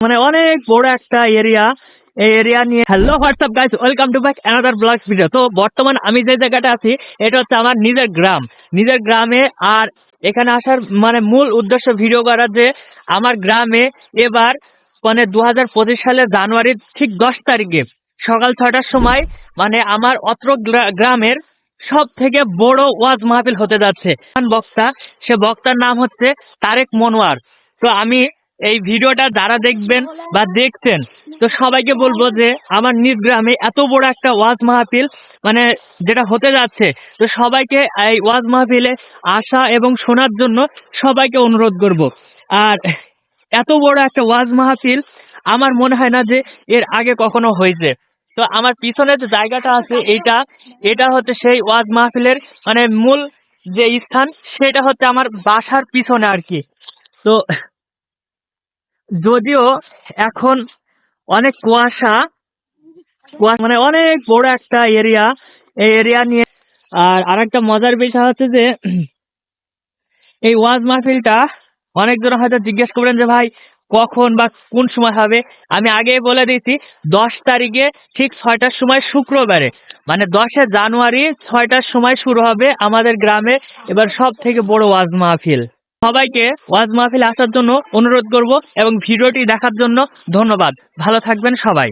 মানে অনেক বড় একটা এরিয়া এই এরিয়া নিয়ে hello WhatsApp guys welcome to back another blog video তো বর্তমান আমি যে জায়গাটা আছি, এটা হচ্ছে আমার নিজের গ্রাম। নিজের গ্রামে আর এখানে আসার মানে মূল উদ্দেশ্য ভিডিও করার যে আমার গ্রামে এবার মানে দু হাজার পঁচিশ সালের জানুয়ারির ঠিক দশ তারিখে সকাল ছটার সময় মানে আমার অত্র গ্রা- গ্রামের সব থেকে বড় ওয়াজ মাহফিল হতে যাচ্ছে। বক্তা, সে বক্তার নাম হচ্ছে তারেক মনোয়ার। তো আমি এই ভিডিওটা যারা দেখবেন বা দেখছেন, তো সবাইকে বলব যে আমার নিজ গ্রামে এত বড় একটা ওয়াজ মাহফিল মানে যেটা হতে যাচ্ছে, তো সবাইকে এই ওয়াজ মাহফিলে আসা এবং শোনার জন্য সবাইকে অনুরোধ করব। আর এত বড় একটা ওয়াজ মাহফিল আমার মনে হয় না যে এর আগে কখনো হয়েছে। তো আমার পিছনে যে জায়গাটা আছে এটা এটা হচ্ছে সেই ওয়াজ মাহফিলের মানে মূল যে স্থান, সেটা হচ্ছে আমার বাসার পিছনে আর কি। তো যদিও এখন অনেক কুয়াশা মানে অনেক বড় একটা এরিয়া এই এরিয়া নিয়ে আর আরেকটা মজার বিষয় হচ্ছে যে, এই ওয়াজ মাহফিলটা অনেকজন হয়তো জিজ্ঞেস করবেন যে, ভাই, কখন বা কোন সময় হবে? আমি আগেই বলে দিয়েছি, দশ তারিখে ঠিক ছয়টার সময় শুক্রবারে। মানে দশে জানুয়ারি ছয়টার সময় শুরু হবে আমাদের গ্রামে এবার সব থেকে বড় ওয়াজ মাহফিল। সবাইকে ওয়াজ মাহফিল আসার জন্য অনুরোধ করব এবং ভিডিওটি দেখার জন্য ধন্যবাদ। ভালো থাকবেন সবাই।